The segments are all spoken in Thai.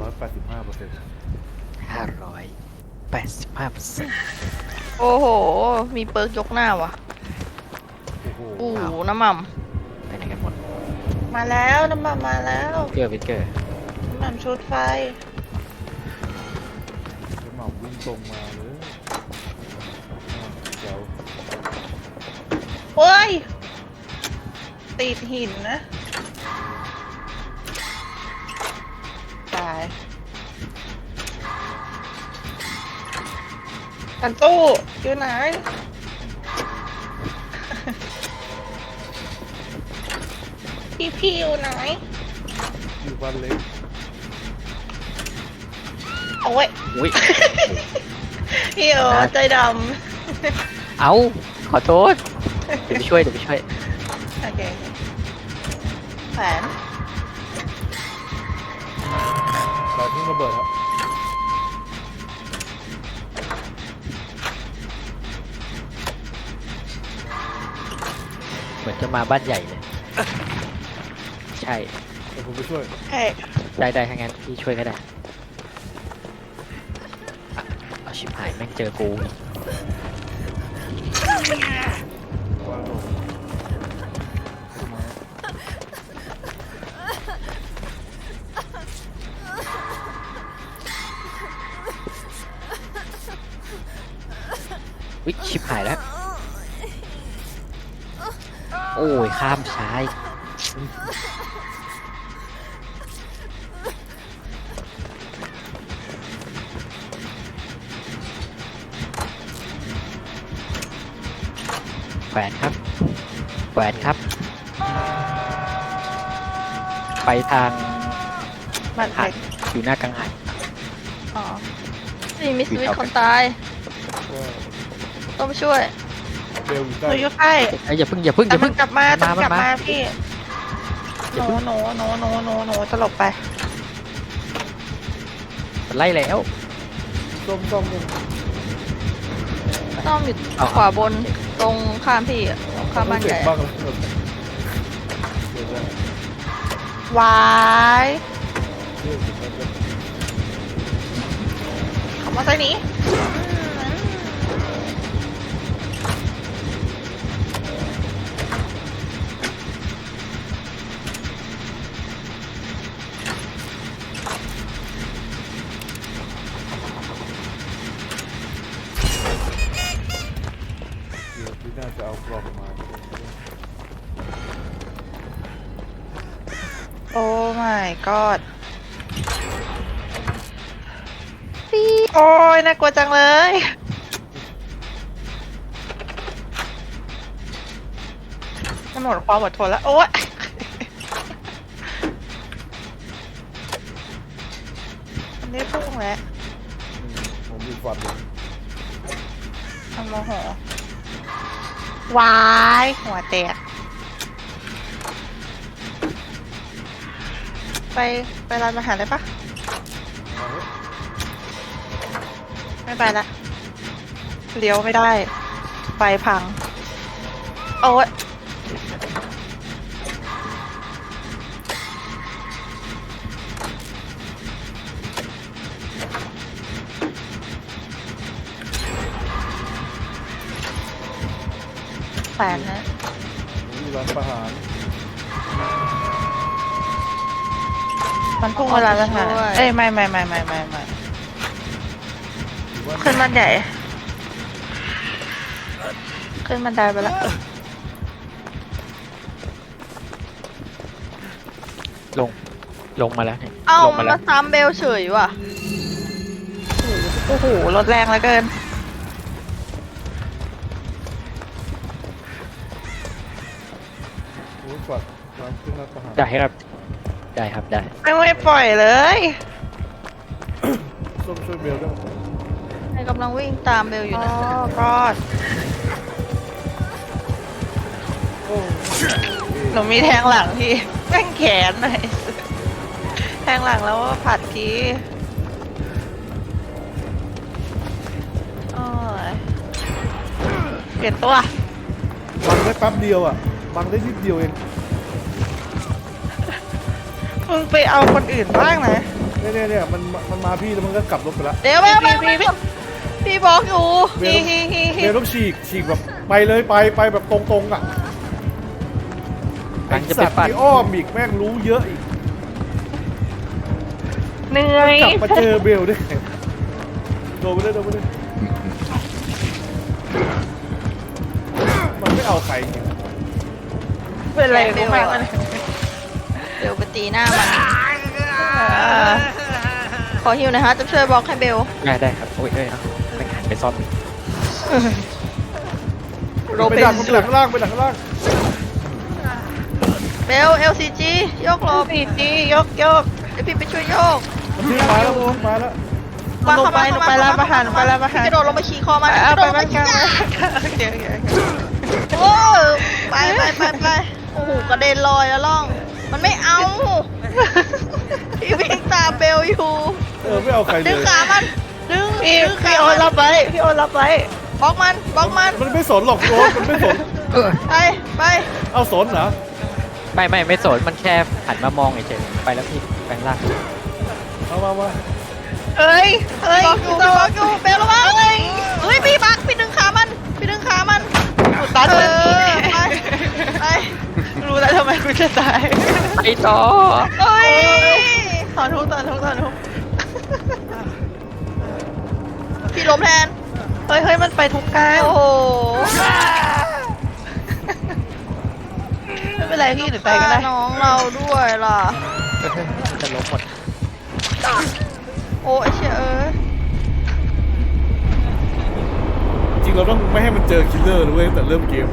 ร้อยแปดสิบห้าเปอร์เซ็นต์ห้าร้อยแปดสิบห้าเปอร์เซ็นต์โอ้โห มีเปิร์กยกหน้าว่ะโอ้โหอู้หูน้ำมันไปไหนกันหมดมาแล้วน้ำมันมาแล้วเกอร์วิกเกอร์น้ำมันชุดไฟ แล้วหม่อมวิ่งตรงมาเลยเดี๋ยวโอ้ย ติดหินนะ กันตู้อยู่ไหนพี่พี่อยู่ไหน อยู่บ้านเล็กโอ้ยอุ้ย พี่โอใจดเอาขอโทษ เดี๋ยวไปช่วย เดี๋ยวไปช่วยำโอเคแผนแต่ที่ระเบิดครับ เหมือนจะมาบ้านใหญ่เลย ใช่เดี๋ยวผมไปช่วยเฮ้ยได้ได้ถ้างั้นพี่ช่วยก็ได้อะเอาชิบหายแม่งเจอกูอีกว่าโดนมาวิชิบหายแล้วโอ้ย ข้ามซ้ายแขวนครับแขวนครับ ไปทางมันหัเล็นกอยู่หน้ากังหันอ๋อนี่มีสวิตช์คนตายก็ต้องไปช่วยเบ ลอยู่หใต้นูอยู่ใกล้เอ้ยอย่าเพึ่งอย่าเพึ่งอแต่ย่ามัเพึ่นง กลับมาแต่มันกลับมันมามาพี่หนูหนูหนูหนูหนูหนูจะหลบไปมันไล่แล้ว ส้มส้มส้มต้องอยู่เอา ขวาบนตรงข้ามพี่อะตรงข้ามบ้านใหญ่บ้าอะงแล้วเดี๋ยวจะวายเรื่องถึงแล้วจะขับมาใส่นี้ น่าจะเอากล่องมาโอ้ my god ปี๊ดโอ้ยน่ากลัวจังเลยมันหมดความอดทนแล้ว โอ้ยมันได้พุ่งแล้วผมมีฟันเลยทำโมโห วายหัวแตก ไป ไปร้านอาหารเลยปะไม่ไปละ เลี้ยวไม่ได้ ไฟพัง โอ้ ยแปลกนะผมมีร้านประหารมันพุ่งเวลาอาหารเอ้ยไม่ไม่ไม่ไม่ไม่ไม่หรือว่าขึ้นบันใหญ่ ขึ้นบันไดไปแล้วลง ลงมาแล้วเนี่ยเอ้าลงมัมานแล้มาวซ้ำเบลเฉยว่ะ โอ้โหรถแรงเหลือเกิน ร้านขึ้นร้านประหารได้ครับ ได้ครับได้ ไม่ไม่ปล่อยเลยส้มช่วยเบลด้วยให้กำลังวิ่งตามเบลอยู่อ๋อนะกอดโอ้หนูมีแทงหลังพี่แม่งแขนหน่อยแทงหลังแล้วว่าผัดทีโอ้ยเปลี่ยนตัว บังได้แป๊บเดียวอะ บังได้นิดเดียวเอง มึงไปเอาคนอื่นบ้างนะโอ้เนี่ยเนี่ยเนี่ยมันมันมาพี่แล้วมันก็กลับรถไปละเดี๋ยวเบลเบลเบลพี่บอกอยู่เบฮิลฮิฮิฮิเบลต้องฉีกฉีกแบบไปเลยไปไปแบบตรงๆอะไอ้กำลังจะสัไปตว์ปั่นที่อ้อมอีกแม่งรู้เยอะอีกเหนื่อยกลับมาเจอเบลด้วยโดนไปเลยโดนไปเลยมันไม่เอาใครจริงเป็นไรของมันเบลไปตีหน้ามันขอฮิวหนะฮะจะช่วยบล็อกให้เบลได้ได้ครับโอ้ยเอ้ยเอาไปหันไปซ่อมอีกโรไปเบนดักไปดักข้างล่างไปดักข้างล่างเบล LCG โยกโลโอ้บพีจียกยกเดี๋ยวพี่ไปช่วยโยกมันทิ้งมาแล้วมันทิ้งมาแล้วลงไปลงไปรับอาหารไปรับอาหาร กระโดดลงไปขี่คอมันเอากระโดไปดลงบ้าไปนขี่กันโอเคโอเคโอเคโอ้ไปไปไปไปโอ้โหกระเด็นลอยแล้วล่อง มันไม่เอาพี่วิ่งตามเบลอยู่ เออไม่เอาใครเลดึงย ขามัน ดึงพี่ดึงขาพี่โอมันรับไว้พี่โอรับไว้บล็อกมันบล็อกมัน มันไม่สนหรอกโดนมันไม่สน ไป ไป เอาสนเหรอ ไม่ไม่ไม่สนมันแค่หันมามองเฉยๆไปแล้วพี่แปลงร่างเอามามาเอ้ยเอ้ยบล็อกอยู่บล็อกอยู่เบลระวังเฮ้ยพี่บักพี่ดึงขามัน พี่ดึงขามันตอนเอนี้อไปไป รู้แล้วทำไมกูจะตายไปต่อเฮ้ยถอนทุกถอนทุกถอนทุกพี่ล้มแทน เฮ้ยเฮ้ยมันไปทุกการโอ้โหไม่เป็นไรพี่หรือไปก็ได้ น้องเราด้วยล่ะ จะล้มหมด โอ้ยเชี่ยเอ้ยจริงเราต้องไม่ให้มันเจอคิลเลอร์ด้วยตั้งแต่เริ่มเกม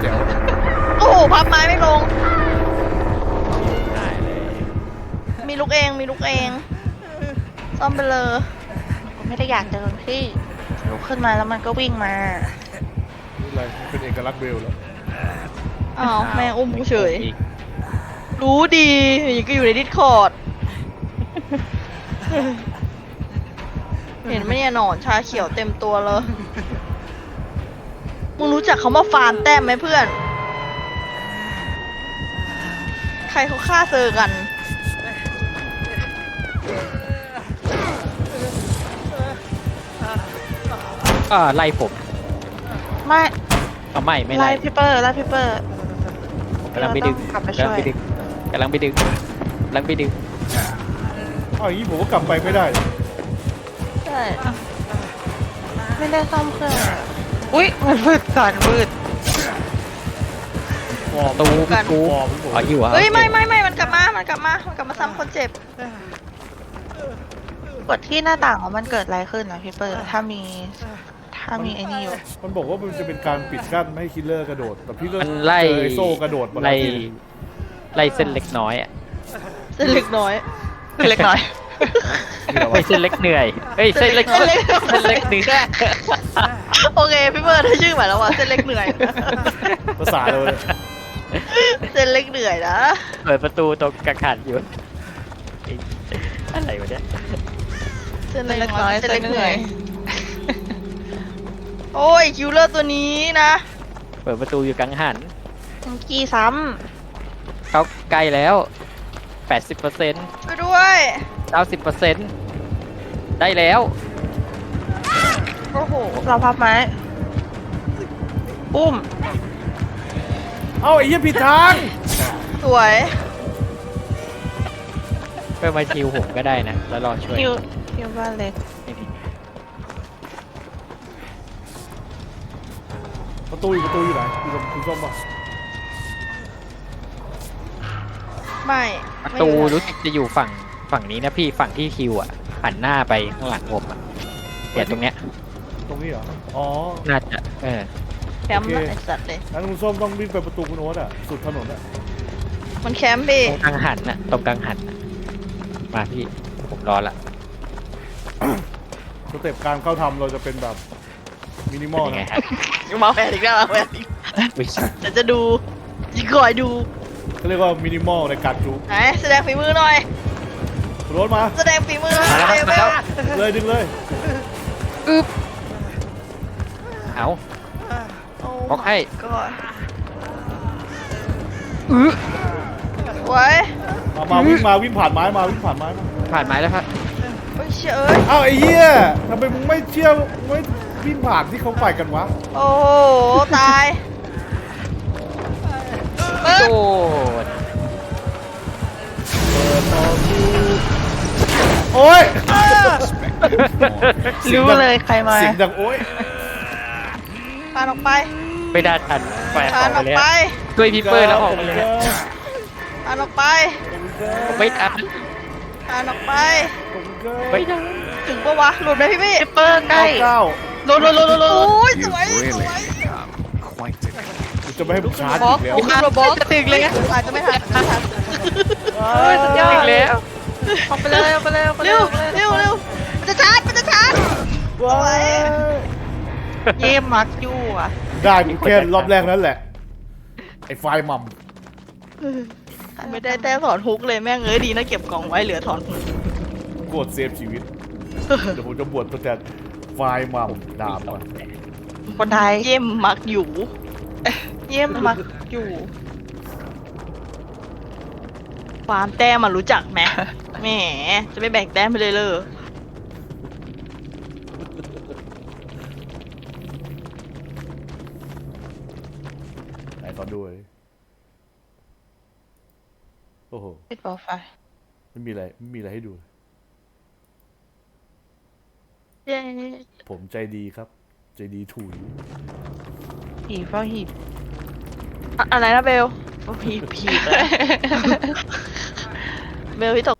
แจ๋ว โอ้โหพับไม้ไม่ลง ได้เลยมีลูกเองมีลูกเอง ซ่อมไปเลยผมไม่ได้อยากเจอพี่ลุกขึ้นมาแล้วมันก็วิ่งมานี่อะไรมันเป็นเอกลักษณ์เบลแล้วอ้าวแม่งอุ้มกูเฉย อีกรู้ดีอย่างก็อยู่ในดิสคอร์ด เห็นไหมเนี่ยหนอนชาเขียวเต็มตัวเลย มึงรู้จักเขามาฟาร์มแต้มไหมเพื่อน ใครเขาฆ่าเซอร์กัน ก็ไล่ผมไม่เอาไม่ไม่ไล่ไล่พี่เปอร์ไล่พี่เปอร์ผมกำลังไปดึงกลับไปกำลังไปช่วยดึงกำลังไปดึงกำลังไปดึงเอาอย่างนี้ผมก็กลับไปไม่ได้ ใช่ไม่ได้ซ่อมเครื่องอะอุ้ยมันมืดก่อนมืดฟอร์ม ตูกันกูฟอร์มผมอ๋ออยู่เหรอะเฮ้ยไม่ไม่ไม่มันกลับมามันกลับมามันกลับมาซ้ำคนเจ็บกดที่หน้าต่างว่ามันเกิดอะไรขึ้นนะพี่เปอร์ถ้ามี ถ้ามีไอ้นี่อยู่มันบอกว่ามันจะเป็นการปิดกั้นไม่ให้คิลเลอร์กระโดด แต่พี่ก็มันไล่ เจอไอโซ่กระโดดมาแล้ไล่วทีไล่เส้นเล็กน้อยอะเส้นเล็กน้อยเล็กน้อยนี่เหรอวะไม่เส้นเล็กเหนื่อยเฮ้ยเส้นเล็กเส้นเล็กเส้นเล็กเหนื่อยโอเคพี่เบิร์ดได้ชื่อใหม่แล้วว่ะเส้นเล็กเหนื่อย ภาษาเลย เส้นเล็กเหนื่อยนะเปิดประตูตรงกระขันอยู่อะไรวะเนี่ยเส้นเล็เล็กกน้น้ออยยเส้นเส้เล็นกเหเหนื่นื่ออยยโอ้ยคิวเลอร์ตัวนี้นะ เปิดประตูอยู่กังหันกี้ซ้เขาใกล้แล้ว 80เปอร์เซ็นต์ช่วยด้วย90เปอร์เซ็นต์ได้แล้ว โอ้โหำเราพับไม้ปุ้ม เอาไอ้เหี้ยผิดทางสวยเพื่อมาชิวผมก็ได้นะ แล้วรอช่วย คิวคิวบ้านเล็กประตูอยู่ประตูอยู่ไหนอยู่ตรงคุณส้มป่ะไม่ประไม่ตูอยู่รู้สึกจะอยู่ฝั่งฝั่งนี้นะพี่ฝั่งที่คิวอะหันหน้าไปข้างหลังผมอะเนี่ยตรงเนี้ยตรงนี้เหรอ อ๋อ น่าจะเออ แคมป์นะโอเค ไอสัตว์เลย งั้นคุณส้มต้องวิ่งไปประตูคุณโอ๊ตอะ สุดถนนอะ มันแคมป์พี่ตรงกลางหันน่ะตรงกลางหันน่ะมาพี่ผมรอละสเต็ปการเข้าทำเราจะเป็นแบบมินิมเป็อนลยังไงนะฮะมาแหวนอีกแล้วมาแหวนอีกอุ๊ยเดี๋ยวจะดูยิงคอยดูเขาเรียกว่ามินิมอลในการจุกไหนแสดงฝีมือหน่อย คุณโอ๊ตมา แสดงฝีมือหน่อยมาแล้วเร็วมาแล้วเลยดึงเลยอึ๊บเอาโอ้ บล็อกให้ก่อนอื้อไว้มามาวิ่งมาวิ่งผ่านไม้มาวิ่งผ่านไม้มาผ่านไม้แล้วครับเฮ้ยเชื่ยเอ้ยอ้าวไอ้เหี้ยทำไมมึงไม่เชื่อไม่วิ่งผ่านที่เขาไปกันวะโอ้โหตายโดดโอ้ยรู้เลยใครมาเสียงดังโอ้ยพานออกไป ไม่ได้ทันไปอพาอนกอไปอกเลยไปด้วยพี่เปอร์แล้วออกไปเลยพานออกไปไม่ทันพานออกไปไม่ทันถึงปะวะหลุดไหมพี่พี่เปอร์ใกล้เก้าโดนโดนโดนโดนโดนโอ้ยสวยสวยกูจะไม่ให้มึงชาร์จบล็อกอีกแล้วโอ้โหบล็อกจะถึงเลยอาจจะไม่ทันไม่ทันเฮ้ยสุดยอถึดงแล้วออกไปเลยออกไปเลยออกไปเลเร็ยวออกไปเลยเร็วเร็วมันจะชาร์จมันจะชาร์จว้ายเยี่ยมมักยู่อะ ได้มึงแค่รอบแรกนั่นแหละ ไอ้ไฟมัมไม่ได้แต้มถอนฮุกเลยแม่งเอ้ยดีนะเก็บกล่องไว้เหลือถอนฮุกกดเซฟชีวิต เดี๋ยวผมจะบวชตัวแทนไฟมัมดาบอะคนไทยเยี่ยมมักอยู่ เยี่ยมมักอยู่ฟาร์มแต้มมารู้จักไหมแหมจะไม่แบ่งแต้มไปเลยเลย ไหนขอ ดูเลยโอ้โหปิดเบาไฟไม่มีอะไรไม่มีอะไรให้ดูเย้ผมใจดีครับ ใจดีถุยหีบเฝ้าหีบอะอะไรนะเบล โอ้พีพีบเลย เบลพี่ตก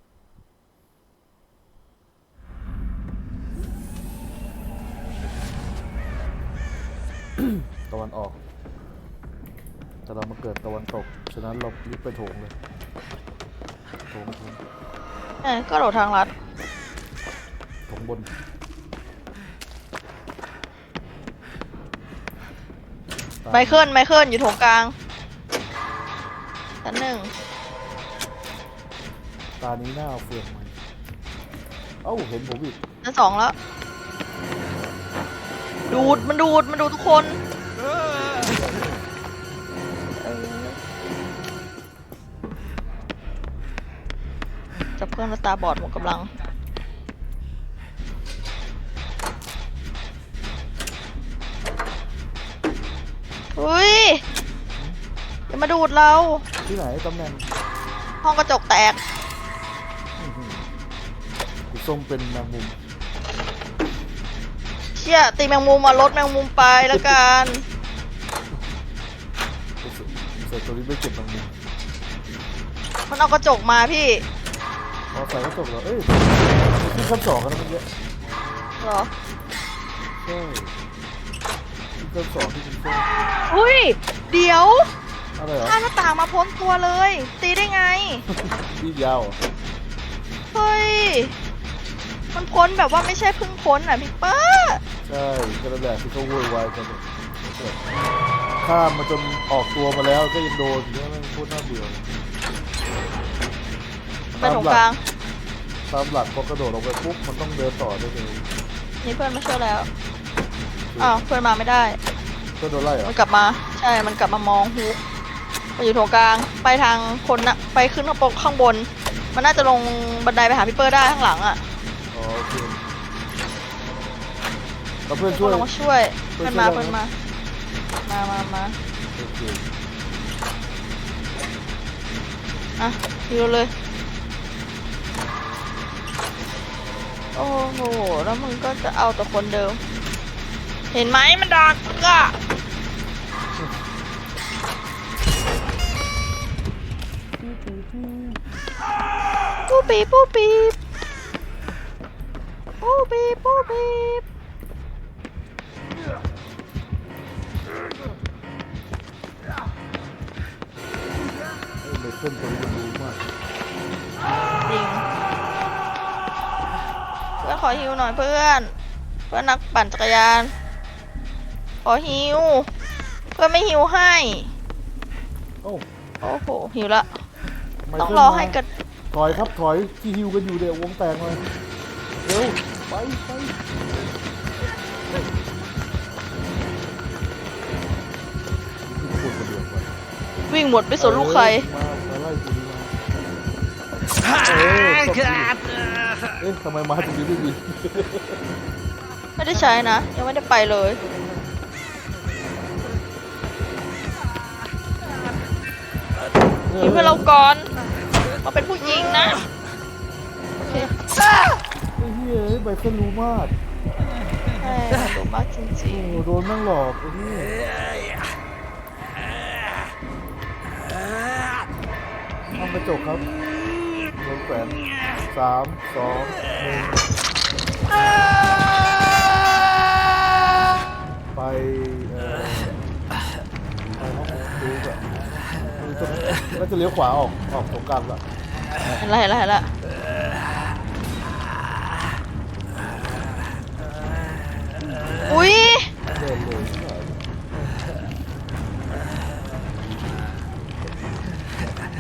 ตะวันออก แต่เรามาเกิดตะ วันตกฉะนั้นเรารีบไปโถงเลยโถงโถงเอ้ยก็โดดทางลัดโถงบนไมเคิลไมเคิลอยู่โถงกลางชั้นหนึ่งตานี้หน้าเอาเฟืองมาเอ้าเห็นผมอีกชั้นสองแล้ว ดูดมันดูดมันดูดทุกคน เพื่อนมาตาบอดหมดกำลัง อุ้ยอย่ามาดูดเรา ที่ไหนตำแหน่งห้องกระจกแตก อื้อหือสีส้มเป็นแมงมุมเชี่ยตีแมงมุมมาลดแมงมุมไปแล้วกันใส่ตัวนี้ไม่เก็บแมงมุมมันเอากระจกมาพี่ พอใส่ก็จบแล้วเอ้ยขึ้นชั้นสองกันแล้วเมื่อกี้เหรอ ใช่ขึ้นชั้นสองที่คุณเจ้อุ้ย เดี๋ยวอะไรเหรอข้ามหน้าต่างมาพ้นตัวเลย ตีได้ไงที่ยาวเหรอเฮ้ย มันพ้นแบบว่าไม่ใช่เพึ่งพ้นอะพี่เป้าใช่ก็นั่นแหละที่เขาโวยวายกันเนี่ยข้ามมาจนออกตัวมาแล้วก็ยังโดนอยู่เนี่ยมันโคตรน่าเบื่อ ไปตรงกลาง ตามหลักพอกระโดดลงไปปุ๊บมันต้องเดินต่อได้เลยนี่เพื่อนมาช่วยแล้วอ้าวเพื่อนมาไม่ได้ ก็โดนไล่เหรอมันกลับมา ใช่ มันกลับมามองฮุกมันอยู่ตรงกลาง ไปทางคนนะไปขึ้นข้างบนข้างบน มันน่าจะลงบันไดไปหาพี่เปอร์ได้ข้างหลังอะอ๋อโอเคแล้วเพื่อนช่ช่ววยยลงมาช่วยเพื่เพื่ออนนมาช่วยเพื่อนมา มามามาโอเคอะฮิวเลย โอ้โห แล้วมึงก็จะเอาแต่คนเดิม เห็นไหมมันดักอะปูปีปูปีปูปีปูปีเอ้ยเลเซนตัวนี้มันรู้มากจริง เพื่อนขอฮิวหน่อยเพื่อน เพื่อนนักปั่นจักรยาน ขอฮิว เพื่อนไม่ฮิวให้ โอ้าโอ้โหฮิวละ ไมต้องเคิลรอมาให้กันถอยครับถอยที่ฮิวกันอยู่เดี๋ยววงแตกเลยเร็วไปไปพูดคนเดียวไปวิ่งหมดไปสนลูกใคร มามาไล่กูนี่มาเอ้ยตบดิ เอ๊ะทำไมมาตรงนี้ไม่มีไม่ได้ใช้นะ ยังไม่ได้ไปเลย ยิงเพื่อนเราก่อนเราเป็นผู้หญิงนะ โอเคไอ้เหี้ยไอ้ไบเคิลรู้มากใช่รู้มากจริโอ้งโหโดนนั่งหลอกไอ้เหี้ยห้องกระจกครับโด นแขวนสามสองหนึ่งไปเอ่อไปห้องดูแบบแล้วจะเลี้ยวขวาออกออกตรงกลางละเห็นละเห็นละเห็นละอุ้ย เดินเลย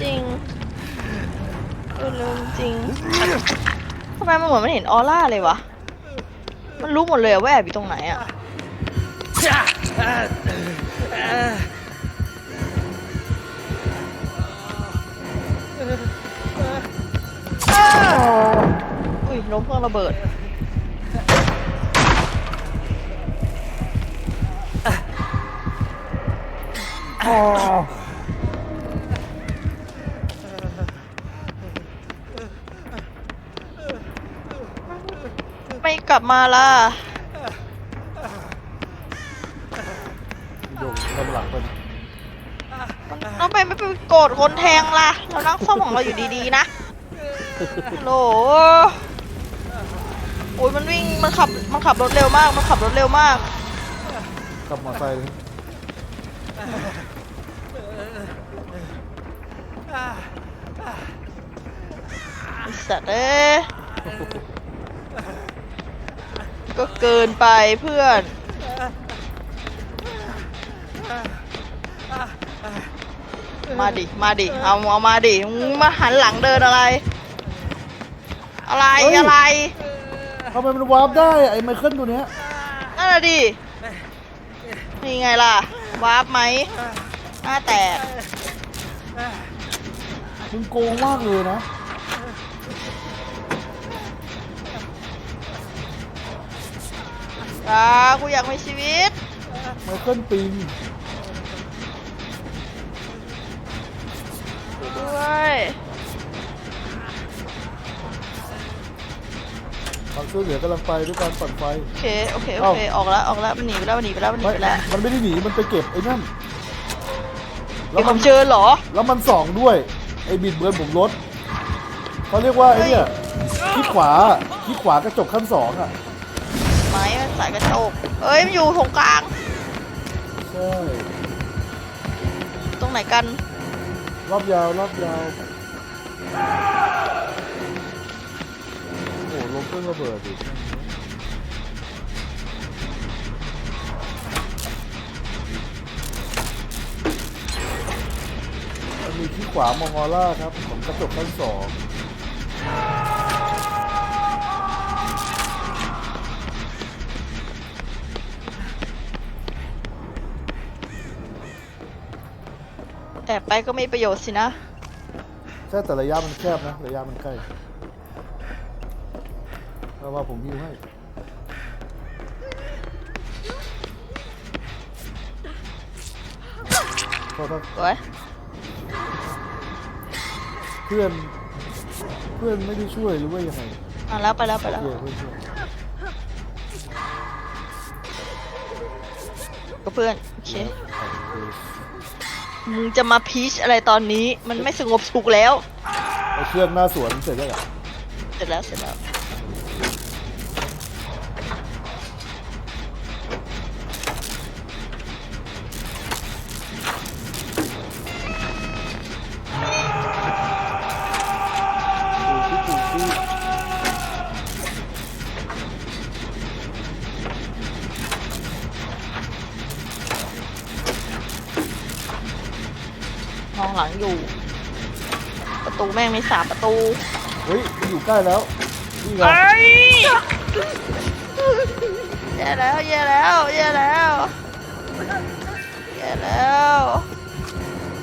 จริงเออ ลืมจริงทำไมมันเหมือนมันเห็นออร่าเลยวะ มันรู้หมดเลยว่าแอบอยู่ตรงไหนอะอุ้ยล้มเครื่องระเบิดอ๋อ กลับมาล่ะโยงกำลังเป็นน้องไปไม่ไปโกรธคนแทงล่ะ เรานั่งซ่อมของเราอยู่ดีๆนะฮัลโหลโอ้ยมันวิ่งมันขับมันขับรถเร็วมาก มันขับรถเร็วมาก ขับมอเตอร์ไซค์เลยไอ้สัตว์เอ้ย ก็เกินไปเพื่อน มาดิ มาดิ เอาเอามาดิมึงมาหันหลังเดินอะไร อะไรอะไรทำไมมันวาร์ปได้ไอ้ไมเคิลตัวเนี้ยนั่นน่ะดินี่ไงล่ะวาร์ปไหมหน้าแตกมึงโกงมากเลยนะ อ่ากูอยากมีชีวิต ไมเคิลปิงด้วยความช่วยเหลือกำลังไปด้วยการปั่นไฟ โอเค โอเค โอเค ออกแล้วออกแล้วมันหนีไปแล้วมันหนีไปแล้วมันหนีไม่ ไปแล้วมันไม่ได้หนี มันไปเก็บไอ้นั่นแล้เดี๋วยวผมันมเจอเหรอ แล้วมันส่องด้วยไอ้บิดเบือนผมรถเขาเรียกว่าไอ้เนี่ยคลิกขวาคลิกขวากระจกขั้นสองอะ ไม้มันสายกระจกเอ้ยมันอยู่ตรงกลาง ใช่ตรงไหนกัน รอบยาวรอบยาว โอ้โหลงเครื่องระเบิดอีกมันมีที่ขวามองอล่าครับของกระจกชั้นสอง แอบไปก็ไม่มีประโยชน์สินะ ใช่แต่ระยะมันแคบนะระยะมันใกล้เอาว่าผมยิวให้โทษครับสวยเพื่อนเพื่อนไม่ได้ช่วยหรือว่ายังไงอะแล้วไปแล้วไปแล้วเพื่อนเพื่อนช่วยก็เพื่อน โอเคขอบคุณ มึงจะมาพีชอะไรตอนนี้ มันไม่สงบสุขแล้วไอ้เครื่องหน้าสวนเสร็จแล้วเหรอ เสร็จแล้วเสร็จแล้ว องหลังอยู่ ประตูแม่งมีสามประตูเฮ้ยมันอยู่ใกล้แล้วนี่ไงแย่แล้วแย่แล้วแย่แล้วแย่แล้ว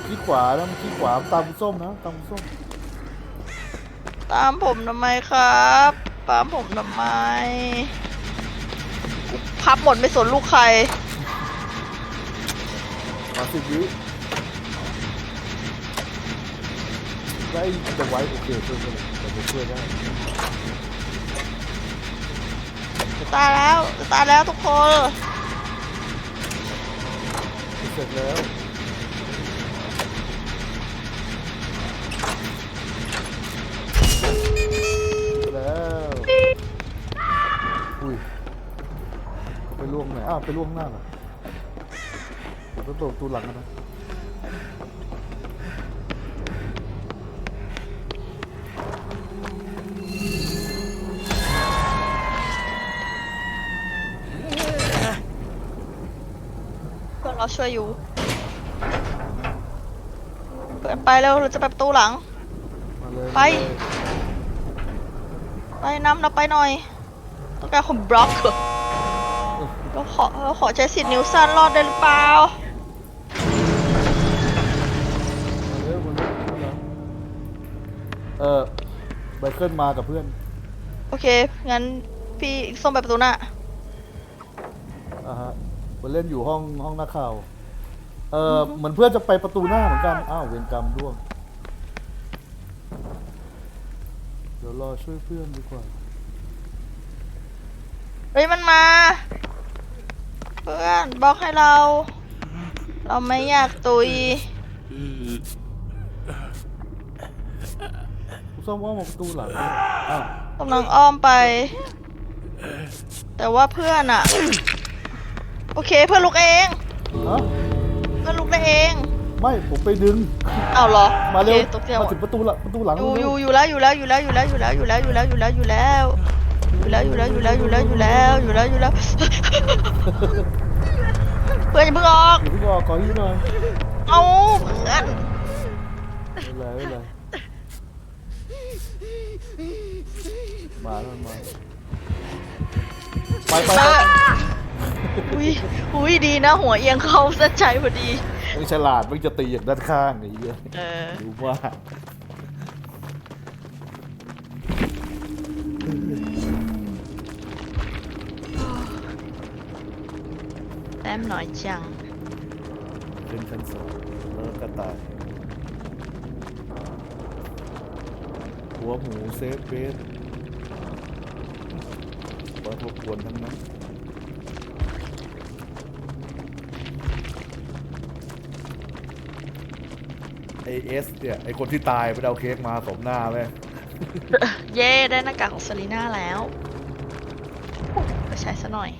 ที่ขวานะมันที่ขวาตามส้มนะตามส้มตามผมทำไมครับปั๊มผมทำไมกูพับหมดไม่สนลูกใคร มาสิบวิ ได้จะไว้โอเคช่วยกันเลยแต่จะช่วยได้จะตายแล้วจะตายแล้วทุกคนเสร็จแล้วแล้วอุ้ยไปล่วงไหนอ้าวไปล่วงหน้าเหรอผมต้องโดดตูหลังนะ ช่วยอยู่ เปิดไปแล้วเราจะไปประตูหลัง มาเลยไป ไปน้ำเราไปหน่อย ต้องการคนบล็อกเหรอเราขอเราขอใช้สิทธิ์นิวซันรอดได้หรือเปล่า มาเร็วมาเร็วมาเร็วเออไบเคิลมากับเพื่อนโอเค งั้นพี่ส้มไปประตูหน้า อ่าฮะ มาเล่นอยู่ห้องห้องนักข่าว เออเหมือนเพื่อนจะไปประตูหน้าเหมือนกัน อ้าวเวรกรรมร่วง เดี๋ยวรอช่วยเพื่อนดีกว่า เฮ้ยมันมา เพื่อนบล็อกให้เรา เราไม่อยากตุย กูซ่อมว่ามาประตูหลังอ้าวกำลังอ้อมไป แต่ว่าเพื่อนอะ โอเคเพื่อนลุกเองฮะเพื่อนลุกได้เองไม่ผมไปดึง เอาเหรอมาเร็วโอคตกใจหมมาดถึงประตูหลังประตูหลังอยู่อเร็ยู่วอยู่แล้วอยู่แล้วอยู่แล้วอยู่แล้วอยู่แล้วอยู่แล้วอยู่แล้วอยู่แล้วอยู่แล้วอยู่แล้วอยู่แล้วอยู่แล้วอยู่แล้วอยู่แล้วอยู่แล้วอยู่แล้วอยู่แล้ว เพื่อนอย่าเพิ่งออก เดี๋ยวพี่บอกขอยืมหน่อยเอาเพื่อนไม่เป็นไรไม่เป็นไรมาแล้วมาไปไปไป อุ้ยอุ้ยดีนะ หัวเอียงเข้าเส้นชัยพอดีมึงฉลาดมึงจะตีอย่างด้านข้างไอ้เหี้ยเออ รู้ว่าแต้มหน่อยจัง ขึ้นชั้นสองแล้วก็ตาย หัวหมูเซฟเบสเปิดรบกวนทั้งนั้น เอสเนี่ยไอคนที่ตายไปเอาเค้กมาสมหน้าไหมเย่ได้หน้ากากของเซรีน่าแล้วไปใช้ซะหน่อย